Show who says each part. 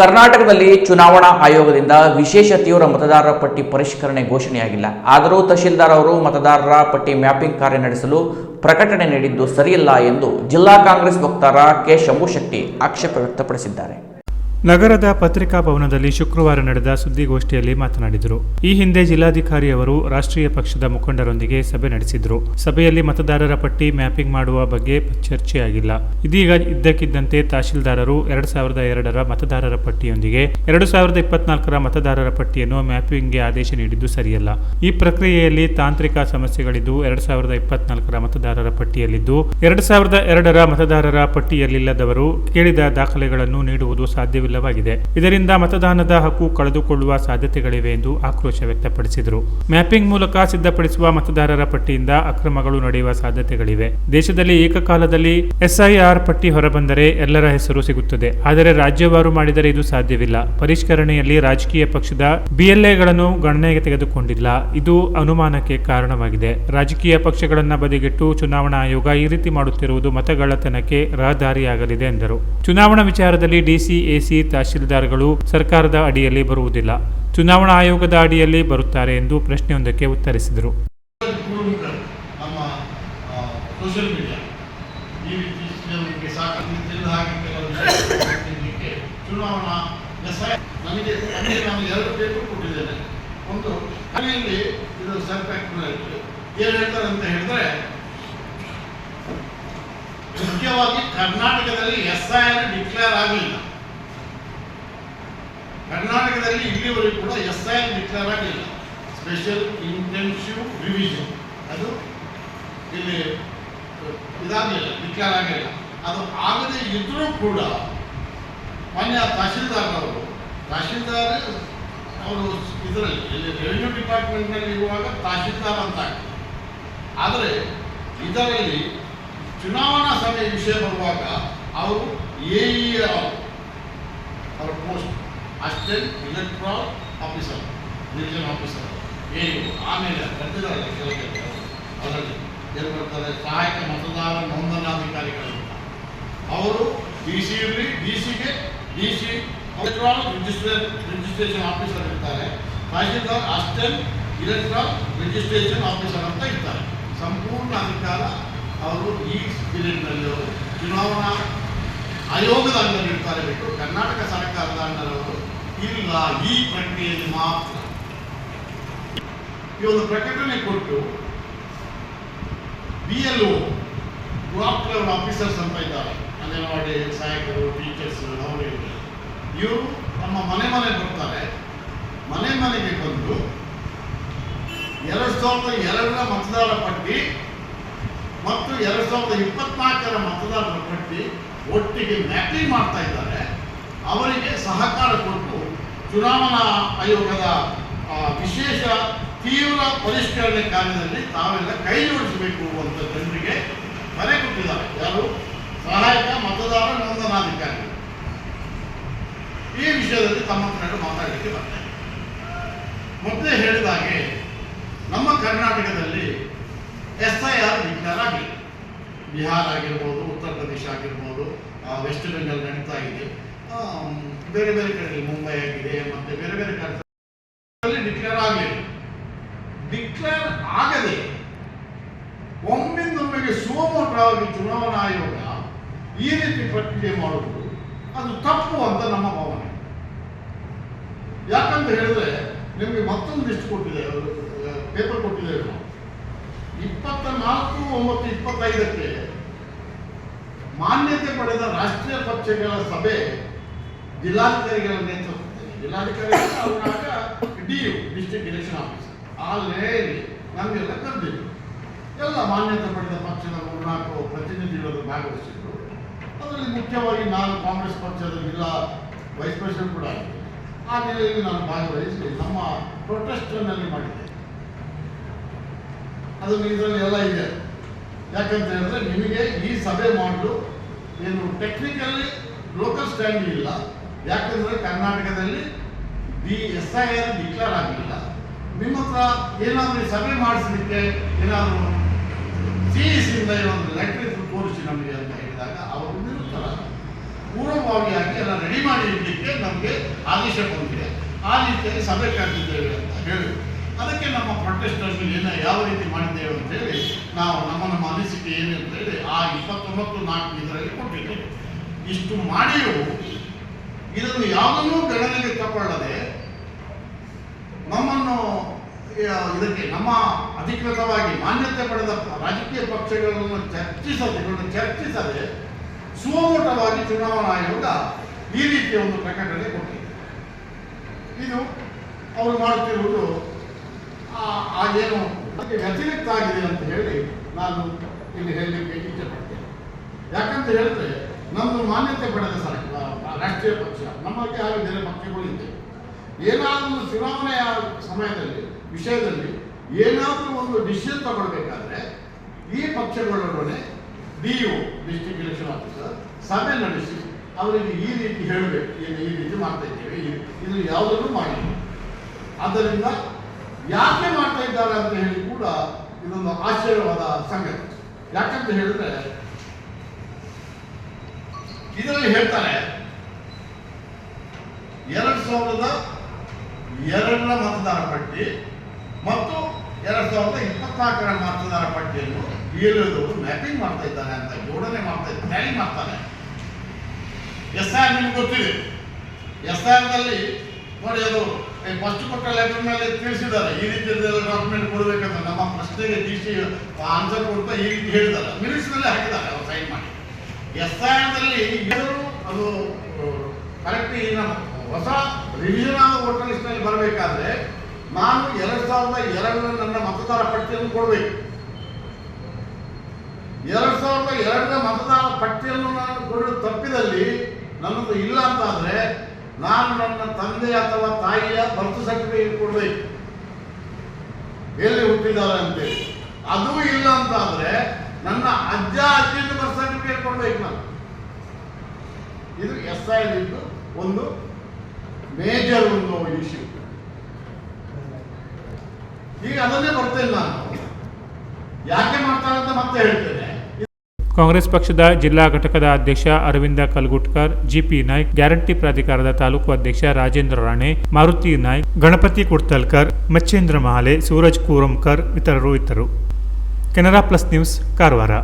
Speaker 1: ಕರ್ನಾಟಕದಲ್ಲಿ ಚುನಾವಣಾ ಆಯೋಗದಿಂದ ವಿಶೇಷ ತೀವ್ರ ಮತದಾರರ ಪಟ್ಟಿ ಪರಿಷ್ಕರಣೆ ಘೋಷಣೆಯಾಗಿಲ್ಲ. ಆದರೂ ತಹಶೀಲ್ದಾರ್ ಅವರು ಮತದಾರರ ಪಟ್ಟಿ ಮ್ಯಾಪಿಂಗ್ ಕಾರ್ಯ ನಡೆಸಲು ಪ್ರಕಟಣೆ ನೀಡಿದ್ದು ಸರಿಯಲ್ಲ ಎಂದು ಜಿಲ್ಲಾ ಕಾಂಗ್ರೆಸ್ ವಕ್ತಾರ ಕೆ ಶಂಭುಶೆಟ್ಟಿ ಆಕ್ಷೇಪ ವ್ಯಕ್ತಪಡಿಸಿದ್ದಾರೆ.
Speaker 2: ನಗರದ ಪತ್ರಿಕಾ ಭವನದಲ್ಲಿ ಶುಕ್ರವಾರ ನಡೆದ ಸುದ್ದಿಗೋಷ್ಠಿಯಲ್ಲಿ ಮಾತನಾಡಿದರು. ಈ ಹಿಂದೆ ಜಿಲ್ಲಾಧಿಕಾರಿ ಅವರು ರಾಷ್ಟ್ರೀಯ ಪಕ್ಷದ ಮುಖಂಡರೊಂದಿಗೆ ಸಭೆ ನಡೆಸಿದ್ರು. ಸಭೆಯಲ್ಲಿ ಮತದಾರರ ಪಟ್ಟಿ ಮ್ಯಾಪಿಂಗ್ ಮಾಡುವ ಬಗ್ಗೆ ಚರ್ಚೆಯಾಗಿಲ್ಲ. ಇದೀಗ ಇದ್ದಕ್ಕಿದ್ದಂತೆ ತಹಶೀಲ್ದಾರರು ಎರಡ್ ಸಾವಿರದ ಎರಡರ ಮತದಾರರ ಪಟ್ಟಿಯೊಂದಿಗೆ ಎರಡು ಸಾವಿರದ ಇಪ್ಪತ್ನಾಲ್ಕರ ಮತದಾರರ ಪಟ್ಟಿಯನ್ನು ಮ್ಯಾಪಿಂಗ್ಗೆ ಆದೇಶ ನೀಡಿದ್ದು ಸರಿಯಲ್ಲ. ಈ ಪ್ರಕ್ರಿಯೆಯಲ್ಲಿ ತಾಂತ್ರಿಕ ಸಮಸ್ಯೆಗಳಿದ್ದು ಎರಡ್ ಸಾವಿರದ ಇಪ್ಪತ್ನಾಲ್ಕರ ಮತದಾರರ ಪಟ್ಟಿಯಲ್ಲಿದ್ದು, ಎರಡ್ ಸಾವಿರದ ಎರಡರ ಮತದಾರರ ಪಟ್ಟಿಯಲ್ಲಿಲ್ಲದವರು ಕೇಳಿದ ದಾಖಲೆಗಳನ್ನು ನೀಡುವುದು ಸಾಧ್ಯವಿಲ್ಲವಾಗಿದೆ ಇದರಿಂದ ಮತದಾನದ ಹಕ್ಕು ಕಳೆದುಕೊಳ್ಳುವ ಸಾಧ್ಯತೆಗಳಿವೆ ಎಂದು ಆಕ್ರೋಶ ವ್ಯಕ್ತಪಡಿಸಿದರು. ಮ್ಯಾಪಿಂಗ್ ಮೂಲಕ ಸಿದ್ಧಪಡಿಸುವ ಮತದಾರರ ಪಟ್ಟಿಯಿಂದ ಅಕ್ರಮಗಳು ನಡೆಯುವ ಸಾಧ್ಯತೆಗಳಿವೆ. ದೇಶದಲ್ಲಿ ಏಕಕಾಲದಲ್ಲಿ ಎಸ್ಐಆರ್ ಪಟ್ಟಿ ಹೊರಬಂದರೆ ಎಲ್ಲರ ಹೆಸರು ಸಿಗುತ್ತದೆ. ಆದರೆ ರಾಜ್ಯವಾರು ಮಾಡಿದರೆ ಇದು ಸಾಧ್ಯವಿಲ್ಲ. ಪರಿಷ್ಕರಣೆಯಲ್ಲಿ ರಾಜಕೀಯ ಪಕ್ಷದ ಬಿಎಲ್ಎಗಳನ್ನು ಗಣನೆಗೆ ತೆಗೆದುಕೊಂಡಿಲ್ಲ. ಇದು ಅನುಮಾನಕ್ಕೆ ಕಾರಣವಾಗಿದೆ. ರಾಜಕೀಯ ಪಕ್ಷಗಳನ್ನ ಬದಿಗಿಟ್ಟು ಚುನಾವಣಾ ಆಯೋಗ ಈ ರೀತಿ ಮಾಡುತ್ತಿರುವುದು ಮತಗಳ್ಳತನಕ್ಕೆ ರಹದಾರಿಯಾಗಲಿದೆ ಎಂದರು. ಚುನಾವಣಾ ವಿಚಾರದಲ್ಲಿ ಡಿಸಿ, ಎಸಿ ತಹಶೀಲ್ದಾರ್ಗಳು ಸರ್ಕಾರದ ಅಡಿಯಲ್ಲಿ ಬರುವುದಿಲ್ಲ. ಚುನಾವಣಾ ಆಯೋಗದ ಅಡಿಯಲ್ಲಿ ಬರುತ್ತಾರೆ ಎಂದು ಪ್ರಶ್ನೆಯೊಂದಕ್ಕೆ ಉತ್ತರಿಸಿದರು.
Speaker 3: ಮುಖ್ಯವಾಗಿ ಕರ್ನಾಟಕದಲ್ಲಿ ಎಸ್ ಐ ಡಿಕ್ಲೇರ್ ಆಗಲಿಲ್ಲ. ಕರ್ನಾಟಕದಲ್ಲಿ ಇಲ್ಲಿವರೆಗೂ ಕೂಡ ಎಸ್ ಐ ಎನ್ ಡಿಕ್ಲೇರ್ ಆಗಿಲ್ಲ. ಸ್ಪೆಷಲ್ ಇಂಟೆನ್ಸಿವ್ ರಿವಿಷನ್ ಅದು ಇಲ್ಲಿ ಇದಾಗಲಿಲ್ಲ ಡಿಕ್ಲೇರ್ ಆಗಲಿಲ್ಲ ಅದು ಆಗದೆ ಇದ್ರೂ ಕೂಡ ಮಾನ್ಯ ತಹಶೀಲ್ದಾರ್ನವರು ತಹಶೀಲ್ದಾರ್ ಅವರು ಇದರಲ್ಲಿ, ಇಲ್ಲಿ ರೆವಿನ್ಯೂ ಡಿಪಾರ್ಟ್ಮೆಂಟ್ನಲ್ಲಿ ಇರುವಾಗ ತಹಶೀಲ್ದಾರ್ ಅಂತ ಆದರೆ ಇದರಲ್ಲಿ ಚುನಾವಣಾ ಸಭೆ ವಿಷಯ ಬರುವಾಗ ಅವರು ಎ ಇ ಅವರ post assistant electoral officer division officer A ಆಮೇಲೆ ಬರ್ತಿದಾರಲ್ಲ ಕೆಲವು ಅದರಲ್ಲಿ ಏನು ಬರ್ತಾರೆ ಸಹಾಯಕ ಮತದಾರ ನೋಂದಣಾಧಿಕಾರಿಗಳು. ಅವರು ಡಿ ಸಿ ಇರಲಿ ಡಿ ಸಿಗೆ D C electoral registra registration officer ಇರ್ತಾರೆ. Tahsildar assistant electoral registration officer ಅಂತ ಇರ್ತಾರೆ. ಸಂಪೂರ್ಣ ಅಧಿಕಾರ ಅವರು ಈ ಪೀರಿಯಡ್ನಲ್ಲಿ ಚುನಾವಣಾ ಆಯೋಗದ ಅಂಡರ್ ಇರ್ತಾರೆ ಬಿಟ್ಟು ಕರ್ನಾಟಕ ಸರ್ಕಾರದ ಅಂಡರ್ ಅವರು. ಇಲ್ಲ, ಈ ಪ್ರಕ್ರಿಯೆಯಲ್ಲಿ ಮಾತ್ರ. ಈ ಒಂದು ಪ್ರಕಟಣೆ ಕೊಟ್ಟು B L O block level officers ಅಂತ ಇದ್ದಾರೆ. ಅಂಗನವಾಡಿ ಸಹಾಯಕರು, ಟೀಚರ್ಸ್, ಅವರು ಇವರು ತಮ್ಮ ಮನೆ ಮನೆ ಬರ್ತಾರೆ. ಮನೆ ಮನೆಗೆ ಬಂದು ಎರಡು ಸಾವಿರದ ಎರಡರ ಮತದಾರ ಪಟ್ಟಿ ಮತ್ತು ಎರಡು ಸಾವಿರದ ಇಪ್ಪತ್ನಾಲ್ಕರ ಮತದಾರರ ಪಟ್ಟಿ ಒಟ್ಟಿಗೆ ಮ್ಯಾಪಿಂಗ್ ಮಾಡ್ತಾ ಇದ್ದಾರೆ. ಅವರಿಗೆ ಸಹಕಾರ ಕೊಟ್ಟು ಚುನಾವಣಾ ಆಯೋಗದ ವಿಶೇಷ ತೀವ್ರ ಪರಿಷ್ಕರಣೆ ಕಾರ್ಯದಲ್ಲಿ ತಾವೆಲ್ಲ ಕೈ ಜೋಡಿಸಬೇಕು ಅಂತ ಜನರಿಗೆ ಮನೆ ಕೊಟ್ಟಿದ್ದಾರೆ. ಯಾರು? ಸಹಾಯಕ ಮತದಾರ ನೋಂದಣಾಧಿಕಾರಿ. ಈ ವಿಷಯದಲ್ಲಿ ತಮ್ಮ ಹತ್ರ ಮಾತಾಡಲಿಕ್ಕೆ ಬರ್ತಾರೆ ಮೊದಲೇ ಹೇಳಿದ ಹಾಗೆ ನಮ್ಮ ಕರ್ನಾಟಕದಲ್ಲಿ ಎಸ್ ಐ ಆರ್ ವಿಚಾರ ಬಿಹಾರ್ ಆಗಿರ್ಬೋದು, ಉತ್ತರ ಪ್ರದೇಶ ಆಗಿರ್ಬೋದು ವೆಸ್ಟ್ ಬೆಂಗಾಲ್ ನಡೀತಾ ಇದೆ. ಬೇರೆ ಬೇರೆ ಕಡೆ ಮುಂಬೈ ಆಗಿದೆ ಮತ್ತೆ ಬೇರೆ ಬೇರೆ ಕಡೆ ಡಿಕ್ಲೇರ್ ಆಗಲಿಲ್ಲ. ಡಿಕ್ಲೇರ್ ಆಗದೆ ಒಮ್ಮಿಂದೊಮ್ಮೆಗೆ ಸುಮೋಟವಾಗಿ ಚುನಾವಣಾ ಆಯೋಗ ಈ ರೀತಿ ಪ್ರಕ್ರಿಯೆ ಮಾಡುವುದು ಅದು ತಪ್ಪು ಅಂತ ನಮ್ಮ ಭಾವನೆ. ಯಾಕಂತ ಹೇಳಿದ್ರೆ ನಿಮಗೆ ಮತ್ತೊಂದು ಲಿಸ್ಟ್ ಕೊಟ್ಟಿದೆ ಪೇಪರ್ ಕೊಟ್ಟಿದೆ ನಾವು ಇಪ್ಪತ್ತ ನಾಲ್ಕು ಒಂಬತ್ತು, ಇಪ್ಪತ್ತೈದಕ್ಕೆ ಮಾನ್ಯತೆ ಪಡೆದ ರಾಷ್ಟ್ರೀಯ ಪಕ್ಷಗಳ ಸಭೆ ಜಿಲ್ಲಾಧಿಕಾರಿಗಳ ನೇತೃತ್ವದಲ್ಲಿ ಜಿಲ್ಲಾಧಿಕಾರಿ D U district election officer ಆ ಲೇರಿ ನಮಗೆಲ್ಲ ಕರೆದಿದ್ರು. ಎಲ್ಲ ಮಾನ್ಯತೆ ಪಡೆದ ಪಕ್ಷದ ಮೂರ್ನಾಲ್ಕು ಪ್ರತಿನಿಧಿಗಳು ಭಾಗವಹಿಸಿದ್ರು. ಅದರಲ್ಲಿ ಮುಖ್ಯವಾಗಿ ನಾನು ಕಾಂಗ್ರೆಸ್ ಪಕ್ಷದ ಜಿಲ್ಲಾ ವೈಸ್ ಪ್ರೆಸಿಡೆಂಟ್ ಕೂಡ ಆ ನೆಲೆಯಲ್ಲಿ ನಾನು ಭಾಗವಹಿಸಿ ನಮ್ಮ ಪ್ರೊಟೆಸ್ಟ್ನಲ್ಲಿ ಮಾಡಿದ್ದೆ. ಅದು ಇದರಲ್ಲಿ ಎಲ್ಲ ಇದೆ. ಯಾಕಂತ ಹೇಳಿದ್ರೆ ನಿಮಗೆ ಈ ಸಭೆ ಮಾಡಲು ಏನು ಟೆಕ್ನಿಕಲಿ ಲೋಕಲ್ ಸ್ಟ್ಯಾಂಡಿಂಗ್ ಇಲ್ಲ. ಯಾಕಂದ್ರೆ ಕರ್ನಾಟಕದಲ್ಲಿ B S I R declare ಆಗಲಿಲ್ಲ. ನಿಮ್ಮ ಹತ್ರ ಏನಾದರೂ ಸಭೆ ಮಾಡಿಸಲಿಕ್ಕೆ ಏನಾದರೂ ಸಿ ಸಿಯಿಂದ ಏನಾದರೂ ಲೆಟರ್ ತೋರಿಸಿ ನಮಗೆ ಅಂತ ಹೇಳಿದಾಗ ಅವರು ನಿರುತ್ತರ. ಪೂರ್ವಭಾವಿಯಾಗಿ ಎಲ್ಲ ರೆಡಿ ಮಾಡಿ ಇಡಲಿಕ್ಕೆ ನಮಗೆ ಆದೇಶ ಬಂದಿದೆ. ಆ ರೀತಿಯಲ್ಲಿ ಸಭೆ ಕರೆದಿದ್ದೇವೆ ಅಂತ ಹೇಳಿ. ಅದಕ್ಕೆ ನಮ್ಮ ಪ್ರೊಟೆಸ್ಟರ್ಸ್ ಏನ ಯಾವ ರೀತಿ ಮಾಡಿದ್ದೇವೆ ಅಂತ ಹೇಳಿ ನಾವು ನಮ್ಮ ನಮ್ಮ ಅನಿಸಿಕೆ ಏನು ಅಂತ ಹೇಳಿ ಆ ಇಪ್ಪತ್ತೊಂಬತ್ತು ನಾಲ್ಕು ಇದರಲ್ಲಿ ಕೊಟ್ಟಿದ್ದೇವೆ. ಇಷ್ಟು ಮಾಡಿಯೂ ಇದನ್ನು ಯಾವುದನ್ನೂ ಗಣನೆಗೆ ತಗೊಳ್ಳದೆ ನಮ್ಮನ್ನು ಇದಕ್ಕೆ ನಮ್ಮ ಅಧಿಕೃತವಾಗಿ ಮಾನ್ಯತೆ ಪಡೆದ ರಾಜಕೀಯ ಪಕ್ಷಗಳನ್ನು ಚರ್ಚಿಸದೆ ಚರ್ಚಿಸದೆ ಸುಮೋಟವಾಗಿ ಚುನಾವಣಾ ಆಯೋಗ ಈ ರೀತಿಯ ಒಂದು ಪ್ರಕಟಣೆ ಕೊಟ್ಟಿದೆ. ಇದು ಅವರು ಮಾಡುತ್ತಿರುವುದು, ಆ- ಏನು ವ್ಯತಿರಿಕ್ತ ಆಗಿದೆ ಅಂತ ಹೇಳಿ ನಾನು ಇಲ್ಲಿ ಹೇಳಲಿಕ್ಕೆ ಇಚ್ಛೆಪಡ್ತೇನೆ ಯಾಕಂತ ಹೇಳಿದ್ರೆ ನಮ್ಮದು ಮಾನ್ಯತೆ ಪಡೆದ ಸರ್ ರಾಷ್ಟ್ರೀಯ ಪಕ್ಷ. ನಮಗೆ ಹಾಗೆ ಬೇರೆ ಪಕ್ಷಗಳು ಇದೆ. ಏನಾದರೂ ಚುನಾವಣೆಯ ಸಮಯದಲ್ಲಿ, ವಿಷಯದಲ್ಲಿ ಏನಾದರೂ ಒಂದು ಡಿಸಿಷನ್ ತಗೊಳ್ಬೇಕಾದ್ರೆ ಈ ಪಕ್ಷಗಳೊಡನೆ D U district election officer ಸಭೆ ನಡೆಸಿ ಅವರಿಗೆ ಈ ರೀತಿ ಹೇಳಬೇಕು. ಏನು ಈ ರೀತಿ ಮಾಡ್ತಾ ಇದ್ದೇವೆ. ಇದು ಯಾವುದನ್ನು ಮಾಡಿ ಆದ್ದರಿಂದ ಯಾಕೆ ಮಾಡ್ತಾ ಇದ್ದಾರೆ ಅಂತ ಹೇಳಿ ಕೂಡ ಇದೊಂದು ಆಶ್ಚರ್ಯವಾದ ಸಂಗತಿ. ಯಾಕಂತ ಹೇಳಿದ್ರೆ ಇದರಲ್ಲಿ ಹೇಳ್ತಾರೆ ಎರಡ್ ಸಾವಿರದ ಎರಡರ ಮತದಾರ ಪಟ್ಟಿ ಮತ್ತು ಎರಡ್ ಸಾವಿರದ ಇಪ್ಪತ್ನಾಲ್ಕರ ಮತದಾರ ಪಟ್ಟಿಯನ್ನು ಏಳು ಮ್ಯಾಪಿಂಗ್ ಮಾಡ್ತಾ ಇದ್ದಾರೆ ಅಂತ ಜೋಡಣೆ ಮಾಡ್ತಾ ಇದ್ದಾರೆ, ಟ್ಯಾಲಿ ಮಾಡ್ತಾರೆ ಎಸ್ ಆರ್ ನಿಮ್ಗೆ ಗೊತ್ತಿದೆ. ಎಸ್ ಐ ನಲ್ಲಿ ನೋಡಿ ಅದು ಫಸ್ಟ್ ಕೊಟ್ಟ ಲೆಟರ್ ಮೇಲೆ ತಿಳಿಸಿದ್ದಾರೆ. ಈ ರೀತಿ ಡಾಕ್ಯುಮೆಂಟ್ ಕೊಡಬೇಕಂತ ನಮ್ಮ ಪ್ರಶ್ನೆಗೆ ಡಿ ಸಿ ಆನ್ಸರ್ ಕೊಡ್ತಾ ಈ ರೀತಿ ಹೇಳಿದ್ದಾರೆ. ಮಿನಿಟ್ಸ್ನಲ್ಲಿ ಹಾಕಿದ್ದಾರೆ, ಅವ್ರು ಸೈನ್ ಮಾಡಿ. ನಲ್ಲಿ ಇವರು ಅದು ಕರೆಕ್ಟ್ ಹೊಸ ರಿವಿಷನ್ ಆದ ವೋಟರ್ ಲಿಸ್ಟ್ನಲ್ಲಿ ಬರಬೇಕಾದ್ರೆ ನಾನು ಎರಡ್ ಸಾವಿರದ ಎರಡರ ನನ್ನ ಮತದಾರ ಪಟ್ಟಿಯನ್ನು ಕೊಡಬೇಕು. ಎರಡ್ ಸಾವಿರದ ಎರಡರ ಮತದಾರ ಪಟ್ಟಿಯನ್ನು ನಾನು ಕೊಡಲು ತಪ್ಪಿದಲ್ಲಿ ನನ್ನದು ಇಲ್ಲ ಅಂತಾದ್ರೆ ನಾನು ನನ್ನ ತಂದೆ ಅಥವಾ ತಾಯಿಯ ಬರ್ತ್ ಸರ್ಟಿಫಿಕೇಟ್ ಕೊಡಬೇಕು. ಎಲ್ಲಿ ಹುಟ್ಟಿದ್ದಾರೆ ಅಂತೇಳಿ. ಅದು ಇಲ್ಲ ಅಂತಾದ್ರೆ ನನ್ನ ಅಜ್ಜ ಅಜ್ಜಿಯಿಂದ ಕೊಡ್ಬೇಕು ನಾನು ಇದು ಎಸ್ ಐ ಇದ್ದು ಒಂದು ಮೇಜರ್ ಒಂದು ಇಶ್ಯೂ ಈಗ ಅದನ್ನೇ ಬರ್ತೇನೆ ನಾನು. ಯಾಕೆ ಮಾಡ್ತಾರೆ ಅಂತ ಮತ್ತೆ ಹೇಳ್ತೇನೆ.
Speaker 2: ಕಾಂಗ್ರೆಸ್ ಪಕ್ಷದ ಜಿಲ್ಲಾ ಘಟಕದ ಅಧ್ಯಕ್ಷ ಅರವಿಂದ ಕಲ್ಗುಟ್ಕರ್, ಜಿಪಿ ನಾಯ್ಕ್, ಗ್ಯಾರಂಟಿ ಪ್ರಾಧಿಕಾರದ ತಾಲೂಕು ಅಧ್ಯಕ್ಷ ರಾಜೇಂದ್ರ ರಾಣೆ, ಮಾರುತಿ ನಾಯ್ಕ್, ಗಣಪತಿ ಕುಡ್ತಲ್ಕರ್ ಮಚ್ಚೇಂದ್ರ ಮಹಾಲೆ, ಸೂರಜ್ ಕೂರಂಕರ್ ಇತರರು ಇದ್ದರು. Canara plus news, Karwar.